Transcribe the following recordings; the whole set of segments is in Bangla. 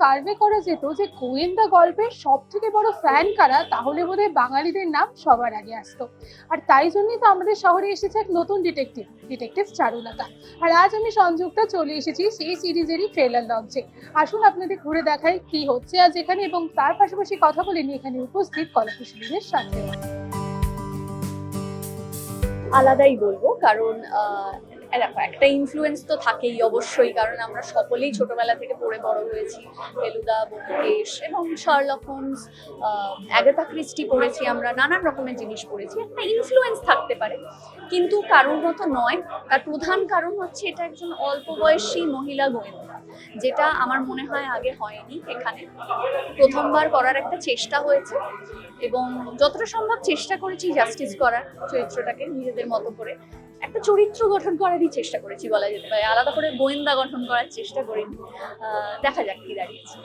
সার্ভে করা যেত যে গোয়েন্দা গল্পের সব থেকে বড় ফ্যান কারা, তাহলে বোধহয় বাঙালিদের নাম সবার আগে আসতো। আর তাই জন্যই তো আমাদের শহরে এসেছে এক নতুন ডিটেকটিভ ডিটেকটিভ চারুলতা। আর আজ আমি সংযুক্তা চলে এসেছি সেই সিরিজেরই ট্রেলার লঞ্চে আসুন আপনাদের ঘুরে দেখাই কি হচ্ছে আজ এখানে এবং তার পাশাপাশি কথা বলে নিয়ে এখানে উপস্থিত কলাকুশলীদের সাথে। আলাদাই বলব, কারণ দেখো, একটা ইনফ্লুয়েন্স তো থাকেই অবশ্যই কারণ আমরা সকলেই ছোটবেলা থেকে পড়ে বড় হয়েছি। ফেলুদা বোমকেশ এবং শার্লক অ্যাগাথা ক্রিস্টি পড়েছি আমরা নানান রকমের জিনিস পড়েছি। একটা ইনফ্লুয়েন্স থাকতে পারে কিন্তু কারোর মতো নয়। তার প্রধান কারণ হচ্ছে এটা একজন অল্প বয়সী মহিলা গোয়েন্দা যেটা আমার মনে হয় আগে হয়নি এখানে। প্রথমবার করার একটা চেষ্টা হয়েছে এবং যতটা সম্ভব চেষ্টা করেছি জাস্টিস করার চরিত্রটাকে নিজেদের মতো করে। একটা চরিত্র গঠন করারই চেষ্টা করেছি বলা যেতে পারে। আলাদা করে গোয়েন্দা গঠন করার চেষ্টা করিনি দেখা যাক কি দাঁড়িয়েছে।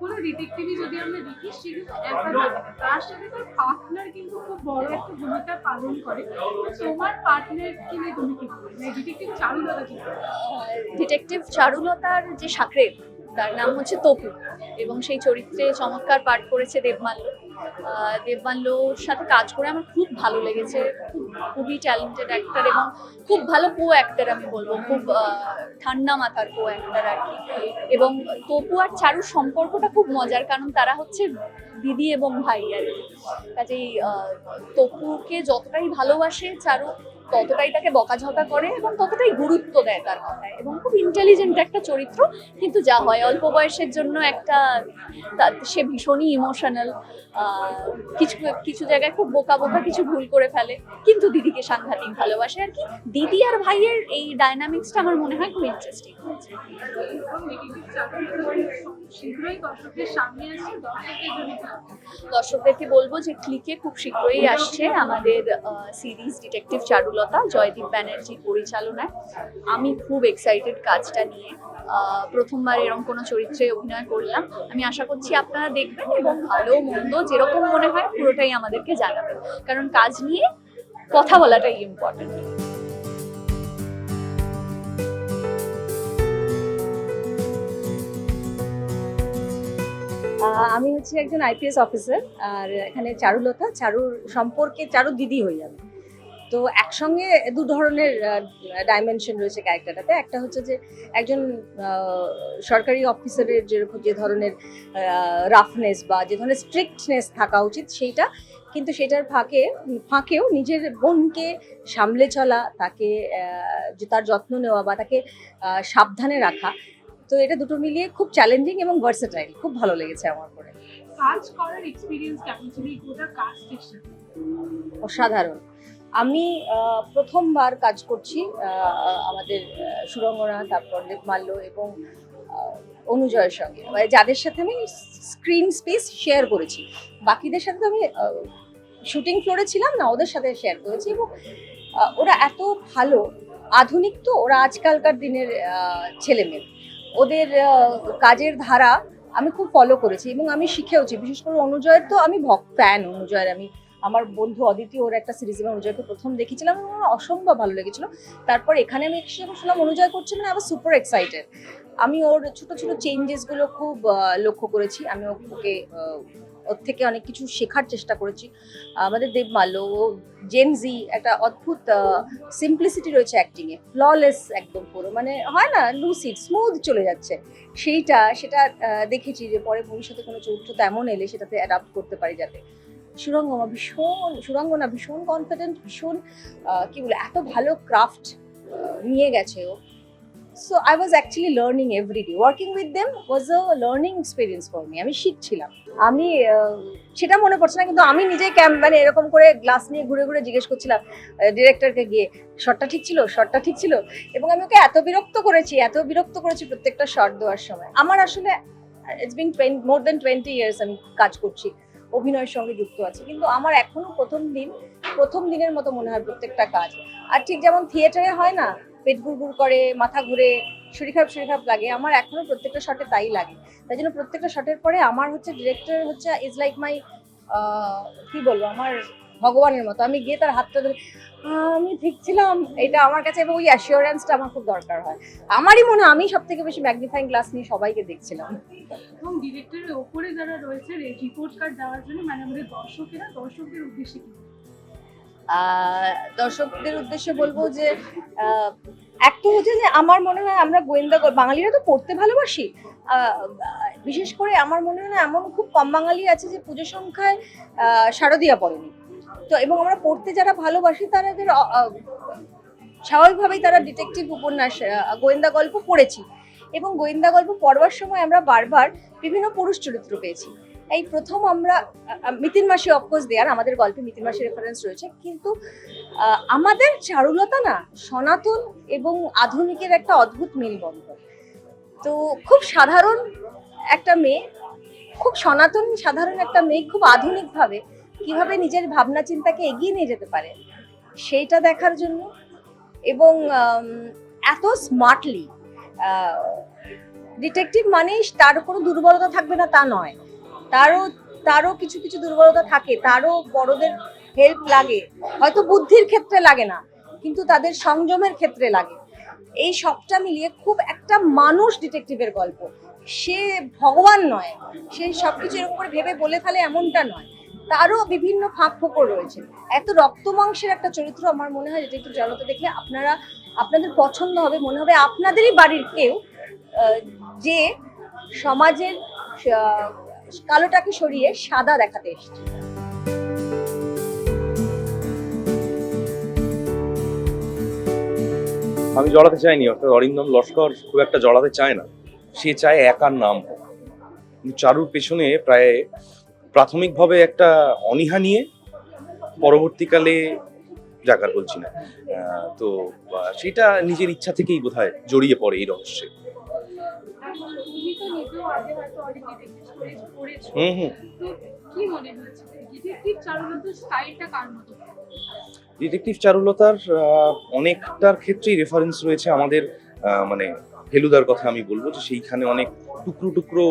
কোনো ডিটেকটিভই যদি আমরা দেখি সে কিন্তু একা থাকে না। তার সাথে তার পার্টনার কিন্তু খুব বড় একটা ভূমিকা পালন করে। তো তোমার পার্টনারকে নিয়ে তুমি কি মানে ডিটেকটিভ চারুলতা ডিটেকটিভ চারুলতার যে সাকরেত তার নাম হচ্ছে তপু। এবং সেই চরিত্রে চমৎকার পাঠ করেছে দেবমাল্য। দেবমাল্যর সাথে কাজ করে আমার খুব ভালো লেগেছে। খুব খুবই ট্যালেন্টেড অ্যাক্টার এবং খুব ভালো কো অ্যাক্টার আমি বলব। খুব ঠান্ডা মাথার কো অ্যাক্টার আর কি। এবং তপু আর চারুর সম্পর্কটা খুব মজার কারণ তারা হচ্ছে দিদি এবং ভাই আর কি। কাজেই তপুকে যতটাই ভালোবাসে চারু ততটাই তাকে বকাঝকা করে এবং ততটাই গুরুত্ব দেয় তার কথায় এবং খুব ইন্টেলিজেন্ট একটা চরিত্র কিন্তু যা হয় অল্প বয়সের জন্য একটা সে ভীষণই ইমোশনাল কিছু কিছু জায়গায় খুব বোকা বোকা কিছু ভুল করে ফেলে। কিন্তু দিদিকে সাংঘাতিক ভালোবাসে আর কি। দিদি আর ভাইয়ের এই ডায়নামিক্সটা আমার মনে হয় খুব ইন্টারেস্টিং হয়েছে? দর্শকদেরকে বলব যে ক্লিকে খুব শীঘ্রই আসছে আমাদের সিরিজ ডিটেকটিভ চারুলতা জয়দীপ ব্যানার্জির পরিচালনায়। আমি খুব এক্সাইটেড কাজটা নিয়ে। প্রথমবার এরকম কোনো চরিত্রে অভিনয় করলাম। আমি আশা করছি আপনারা দেখবেন এবং ভালো মন্দ যেরকম মনে হয় পুরোটাই আমাদেরকে জানাবেন। কারণ কাজ নিয়ে কথা বলাটাই ইম্পর্টেন্ট আমি হচ্ছে একজন আইপিএস অফিসার, আর এখানে চারুলতা। চারুর সম্পর্কে চারু দিদি হই আমি তো একসঙ্গে দু ধরনের ডাইমেনশন রয়েছে ক্যারেক্টারটাতে একটা হচ্ছে যে একজন সরকারি অফিসারের যেরকম যে ধরনের রাফনেস বা যে ধরনের স্ট্রিক্টনেস থাকা উচিত সেইটা। কিন্তু সেটার ফাঁকে ফাঁকেও নিজের বোনকে সামলে চলা তাকে যে তার যত্ন নেওয়া বা তাকে সাবধানে রাখা। তো এটা দুটো মিলিয়ে খুব চ্যালেঞ্জিং এবং ভার্সেটাইল খুব ভালো লেগেছে আমার করে কাজ করার এক্সপিরিয়েন্স কেমন ছিল? গোটা কাজটির সাথে? অসাধারণ। আমি প্রথমবার কাজ করছি আমাদের সুরঙ্গনা, তারপর দেবমাল্য এবং অনুজয়ের সঙ্গে। মানে যাদের সাথে আমি স্ক্রিন স্পেস শেয়ার করেছি। বাকিদের সাথে তো আমি শুটিং ফ্লোরে ছিলাম না, ওদের সাথে শেয়ার করেছি এবং ওরা এত ভালো। আধুনিক তো, ওরা আজকালকার দিনের ছেলে মেয়ে ওদের কাজের ধারা আমি খুব ফলো করেছি এবং আমি শিখেওছি। বিশেষ করে অনুজয়ের তো আমি ভক ফ্যান অনুজয়ের আমি আমার বন্ধু অদিতি, ওর একটা সিরিজ এবং অনুজয়কে প্রথম দেখেছিলাম এবং আমার অসম্ভব ভালো লেগেছিল। তারপর এখানে আমি যখন শুনলাম অনুজয় করছে মানে আবার সুপার এক্সাইটেড আমি ওর ছোট ছোট চেঞ্জেসগুলো খুব লক্ষ্য করেছি। আমি ওকে ওর থেকে অনেক কিছু শেখার চেষ্টা করেছি। আমাদের দেবমাল্য ও জেনজি একটা অদ্ভুত সিম্পলিসিটি রয়েছে অ্যাক্টিংয়ে ফ্ললেস একদম পুরো। মানে হয় না লুসিড স্মুথ চলে যাচ্ছে। সেইটা, সেটা দেখেছি যে পরে ভবিষ্যতে কোনো চরিত্র তেমন এলে সেটাতে অ্যাডাপ্ট করতে পারি যাতে। সুরঙ্গমা ভীষণ, সুরঙ্গনা ভীষণ কনফিডেন্ট ভীষণ কি বলে, এত ভালো ক্রাফট নিয়ে গেছে ও। So I was actually learning every day working with them was a learning experience for me আমি শিখছিলাম। আমি সেটা মনে পড়ছে না, কিন্তু আমি নিজেই ক্যাম্প মানে এরকম করে গ্লাস নিয়ে ঘুরে ঘুরে জিজ্ঞেস করছিলাম ডিরেক্টরকে গিয়ে শটটা ঠিক ছিল? শটটা ঠিক ছিল? এবং আমি ওকে এত বিরক্ত করেছি, এত বিরক্ত করেছি প্রত্যেকটা শট দেওয়ার সময়। আমার আসলে it's been more than twenty years আমি কাজ করছি। অভিনয়ের সঙ্গে যুক্ত আছে। কিন্তু আমার এখনও প্রথম দিন, প্রথম দিনের মতো মনে হয় প্রত্যেকটা কাজ। আর ঠিক যেমন থিয়েটারে হয় না, পেট গুড় করে, মাথা ঘুরে, শরীর খারাপ শরীর খারাপ লাগে, আমার এখনও প্রত্যেকটা শটে তাই লাগে। তাই জন্য প্রত্যেকটা শটের পরে আমার হচ্ছে ডিরেক্টর হচ্ছে ইজ লাইক মাই কি বলব, আমার ভগবানের মতো। আমি গিয়ে তার হাতটা ধরে আমি ঠিক ছিলাম। এটা আমার কাছে এবং ওই অ্যাসিওরেন্সটা আমার খুব দরকার হয়। আমারই মনে আমি সব থেকে বেশি ম্যাগনিফাইং গ্লাস নিয়ে সবাইকে দেখছিলাম। এবং ডিরেক্টরের ওপরে যারা রয়েছে রিপোর্ট কার্ড দেওয়ার জন্য মানে আমাদের দর্শকেরা দর্শকদের উদ্দেশ্যে কি? দর্শকদের উদ্দেশ্যে বলব যে এক তো হচ্ছে যে আমার মনে হয় আমরা গোয়েন্দা বাঙালিরা তো পড়তে ভালোবাসি। বিশেষ করে আমার মনে হয় এমন খুব কম বাঙালি আছে যে পুজো সংখ্যায় আহ, শারদীয়া পড়েনি। তো এবং আমরা পড়তে যারা ভালোবাসি আহ, স্বাভাবিকভাবেই তারা ডিটেকটিভ উপন্যাস গোয়েন্দা গল্প পড়েছি। এবং গোয়েন্দা গল্প পড়বার সময় আমরা বারবার বিভিন্ন পুরুষ চরিত্র পেয়েছি। এই প্রথম আমরা মিতিন মাসি অফকোর্স দেয়ার আমাদের গল্পে মিতিন মাসি রেফারেন্স রয়েছে। কিন্তু আমাদের চারুলতা না সনাতন এবং আধুনিকের একটা অদ্ভুত মেলবন্ধন। তো খুব সাধারণ একটা মেয়ে খুব সনাতন সাধারণ একটা মেয়ে খুব আধুনিকভাবে কীভাবে নিজের ভাবনা চিন্তাকে এগিয়ে নিয়ে যেতে পারে? সেইটা দেখার জন্য এবং এত স্মার্টলি ডিটেকটিভ মানেই তার কোনো দুর্বলতা থাকবে না তা নয়। তারও তারও কিছু কিছু দুর্বলতা থাকে, তারও বড়দের হেল্প লাগে। হয়তো বুদ্ধির ক্ষেত্রে লাগে না, কিন্তু তাদের সংযমের ক্ষেত্রে লাগে। এই সবটা মিলিয়ে খুব একটা মানুষ ডিটেকটিভের গল্প। সে ভগবান নয়, সে সবকিছু এরকম করে ভেবে বলে ফেলে এমনটা নয়। তারও বিভিন্ন ফাঁক ফোকর রয়েছে। এত রক্ত মাংসের একটা চরিত্র আমার মনে হয় ডিটেকটিভ জগতে দেখলে আপনারা, আপনাদের পছন্দ হবে, মনে হবে আপনাদেরই বাড়ির কেউ যে সমাজের কালোটাকে সরিয়ে সাদা দেখাতে এসেছে। আমি জড়াতে চাইনি, অর্থাৎ অরিন্দম লস্কর খুব একটা জড়াতে চায় না। সে চায় একার নাম হোক। চারুর পেছনে প্রায় প্রাথমিকভাবে একটা অনীহা নিয়ে পরবর্তীকালে জাকার বলছি না। তো সেটা নিজের ইচ্ছা থেকেই বোধহয় জড়িয়ে পড়ে এই রহস্যে। হুম হুম। ডিটেকটিভ চারুলতার অনেকটার ক্ষেত্রেই রেফারেন্স রয়েছে আমাদের মানে ফেলুদার কথা আমি বলব যে সেইখানে অনেক টুকরো টুকরো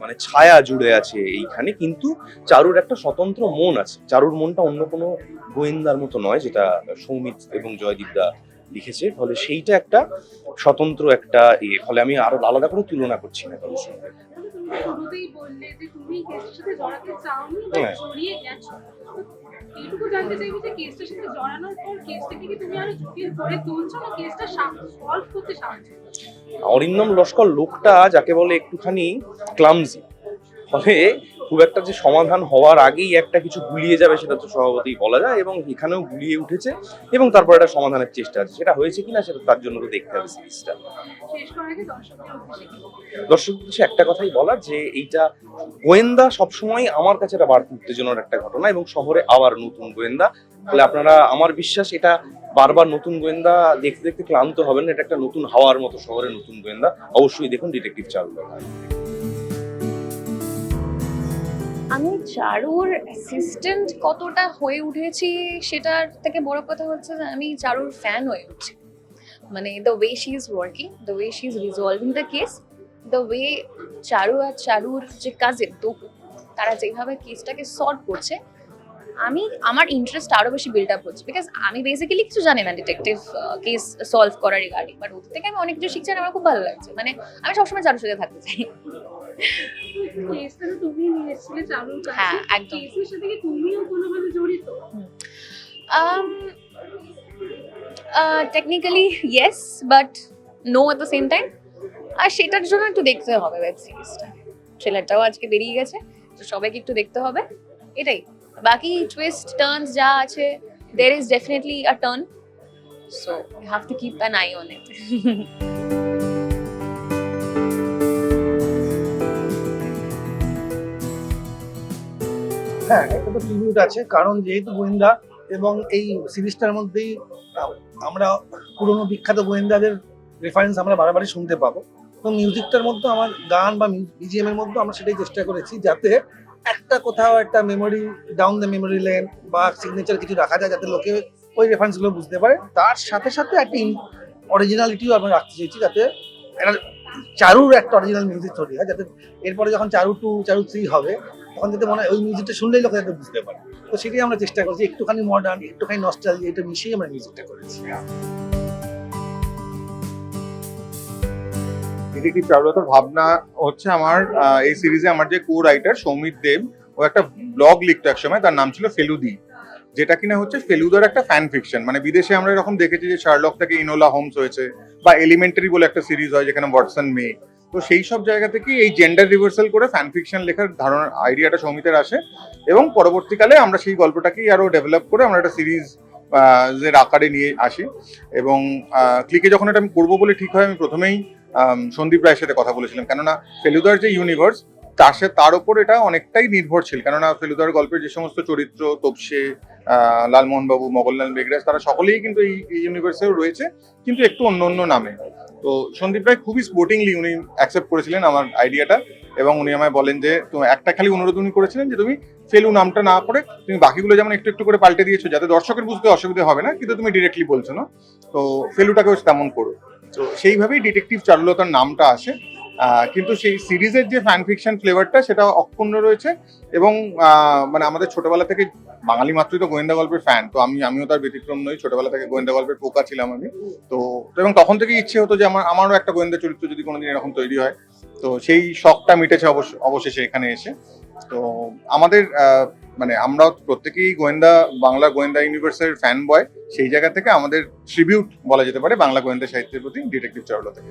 মানে ছায়া জুড়ে আছে এইখানে কিন্তু চারুর একটা স্বতন্ত্র মন আছে। চারুর মনটা অন্য কোনো গোয়েন্দার মতো নয় যেটা সৌমিত এবং জয়দীপদা লিখেছে। ফলে সেইটা একটা স্বতন্ত্র একটা ইয়ে ফলে আমি আরও আলাদা করে তুলনা করছি না কারোর সঙ্গে। হ্যাঁ। এইটুকু জানতে চাইব যে কেসটার সাথে জড়ানোর পর কেসটাকে কি তুমি আরও জটিল করে তুলছো না কেসটা সলভ করতে সাহায্য? অরিন্দম লস্কর লোকটা যাকে বলে একটুখানি ক্লামজি ফলে খুব একটা যে সমাধান হওয়ার আগেই একটা কিছু গুলিয়ে যাবে সেটা তো স্বভাবতই বলা যায় এবং এখানেও গুলিয়ে উঠেছে এবং তারপর একটা সমাধানের চেষ্টা আছে। সেটা হয়েছে কিনা সেটা তার জন্য তো দেখতে হবে সিরিজটা? দর্শক উদ্দেশ্যে একটা কথাই বলার যে এইটা গোয়েন্দা সবসময় আমার কাছে একটা বাড়তি উত্তেজনার একটা ঘটনা এবং শহরে আবার নতুন গোয়েন্দা। তাহলে আপনারা, আমার বিশ্বাস এটা বারবার নতুন গোয়েন্দা দেখতে দেখতে ক্লান্ত হবেন এটা একটা নতুন হাওয়ার মতো শহরে নতুন গোয়েন্দা। অবশ্যই দেখুন ডিটেকটিভ চালু আমি চারুর অ্যাসিস্ট্যান্ট কতটা হয়ে উঠেছি সেটার থেকে বড় কথা হচ্ছে যে আমি চারুর ফ্যান হয়ে উঠছি। মানে the way she is working the way she is resolving the case the way Charu আর চারুর যে কাজের দোকু তারা যেভাবে কেসটাকে সলভ করছে আমি আমার ইন্টারেস্ট আরও বেশি বিল্ড আপ হচ্ছে। বিকজ আমি বেসিক্যালি কিছু জানি না ডিটেকটিভ কেস সলভ করার রিগার্ডিং বাট ওদের থেকে আমি অনেক কিছু শিখছি আর আমার খুব ভালো লাগছে। মানে আমি সবসময় চারুর সাথে থাকতে চাই। হ্যাঁ, একদম। technically, yes, but no at the same time. আর সেটার জন্য একটু দেখতে হবে ওয়েব সিরিজটা ট্রেলারটাও আজকে বেরিয়ে গেছে তো সবাইকে একটু দেখতে হবে। এটাই। বাকি টুইস্ট টার্নস যা আছে there is definitely a turn so you have to keep an eye on it হ্যাঁ একটা তো ট্রিবিউট আছে। কারণ যেহেতু গোয়েন্দা এবং এই সিরিজটার মধ্যেই আমরা পুরনো বিখ্যাত গোয়েন্দাদের রেফারেন্স আমরা বারবারই শুনতে পাবো। তো মিউজিকটার মধ্যে আমার গান বা বিজিএম এর মধ্যে আমরা সেটাই চেষ্টা করেছি যাতে একটা কোথাও একটা memory down the memory lane বা সিগনেচার কিছু রাখা যায় যাতে লোকে ওই রেফারেন্সগুলো বুঝতে পারে। তার সাথে সাথে একটা অরিজিনালিটিও আমরা রাখতে চেয়েছি যাতে একটা চারুর একটা অরিজিনাল মিউজিক তৈরি হয়, যাতে এরপরে যখন চারু টু চারু থ্রি হবে, তখন যাতে মনে হয় ওই মিউজিকটা শুনলেই লোকে যাতে বুঝতে পারে। তো সেটাই আমরা চেষ্টা করছি, একটুখানি মডার্ন একটুখানি নস্টালজি এটা মিশিয়ে আমরা মিউজিকটা করেছি। ডিটেকটিভ চারুলতার ভাবনা হচ্ছে আমার এই সিরিজে আমার যে কো রাইটার সৌমিত দেব, ও একটা ব্লগ লিখতো একসময় তার নাম ছিল ফেলুদি যেটা কিনা হচ্ছে ফেলুদার একটা ফ্যান ফিকশন মানে বিদেশে আমরা এরকম দেখেছি যে শার্লক থেকে ইনোলা হোমস হয়েছে, বা এলিমেন্টারি বলে একটা সিরিজ হয় যেখানে ওয়াটসন মে তো সেই সব জায়গা থেকে এই জেন্ডার রিভার্সাল করে ফ্যান ফিকশন লেখার ধারণা আইডিয়াটা সৌমিতের আসে। এবং পরবর্তীকালে আমরা সেই গল্পটাকেই আরও ডেভেলপ করে আমরা একটা সিরিজ এর আকারে নিয়ে আসি। এবং ক্লিকে যখন এটা আমি করব বলে ঠিক হয়, আমি প্রথমেই সন্দীপ রায়ের সাথে কথা বলেছিলাম। কেননা ফেলুদার যে ইউনিভার্স তার তার উপর এটা অনেকটাই নির্ভরশীল কেননা ফেলুদার গল্পের যে সমস্ত চরিত্র তপসে আহ, লালমোহন বাবু মগনলাল বেগরাজ তারা সকলেই কিন্তু এই ইউনিভার্সেও রয়েছে কিন্তু একটু অন্য অন্য নামে। তো সন্দীপ রায় খুবই স্পোর্টিংলি উনি অ্যাকসেপ্ট করেছিলেন আমার আইডিয়াটা এবং উনি আমায় বলেন যে তুমি একটা খালি অনুরোধ উনি করেছিলেন যে তুমি ফেলু নামটা না করে তুমি বাকিগুলো যেমন একটু একটু করে পাল্টে দিয়েছ যাতে দর্শকের বুঝতে অসুবিধা হবে না কিন্তু তুমি ডিরেক্টলি বলছো না তো ফেলুটাকেও তেমন করো। তো সেইভাবেই ডিটেকটিভ চারুলতার নামটা আসে। কিন্তু সেই সিরিজের যে ফ্যান ফিকশন ফ্লেভারটা সেটা অক্ষুণ্ণ রয়েছে এবং মানে আমাদের ছোটবেলা থেকে বাঙালি মাত্রই তো গোয়েন্দা গল্পের ফ্যান তো আমি, আমিও তার ব্যতিক্রম নই। ছোটবেলা থেকে গোয়েন্দা গল্পের পোকা ছিলাম আমি। তো তো এবং তখন থেকে ইচ্ছে হতো যে আমার, আমারও একটা গোয়েন্দা চরিত্র যদি কোনোদিন এরকম তৈরি হয়। তো সেই শখটা মিটেছে অবশ্য, অবশেষে এখানে এসে। তো আমাদের মানে আমরা প্রত্যেকেই গোয়েন্দা, বাংলা গোয়েন্দা ইউনিভার্সের ফ্যান বয় সেই জায়গা থেকে আমাদের ট্রিবিউট বলা যেতে পারে বাংলা গোয়েন্দা সাহিত্যের প্রতি ডিটেকটিভ চারুলা থেকে।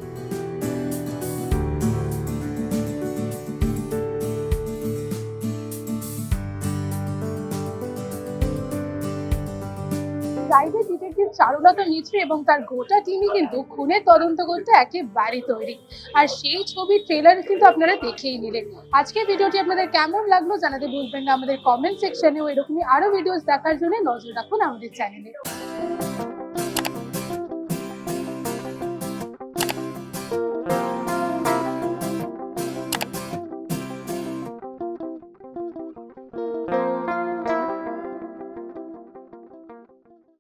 প্রাইভেট ডিটেকটিভ চারুলতা মিত্র এবং তার গোটা টিমই কিন্তু খুনের তদন্ত করতে একেবারে তৈরি। আর সেই ছবির ট্রেলার কিন্তু আপনারা দেখেই নিলেন। আজকের ভিডিওটি আপনাদের কেমন লাগল জানাতে ভুলবেন না। আমাদের কমেন্ট সেকশনেও এরকমই আরও ভিডিওস দেখার জন্য নজর রাখুন আমাদের চ্যানেলে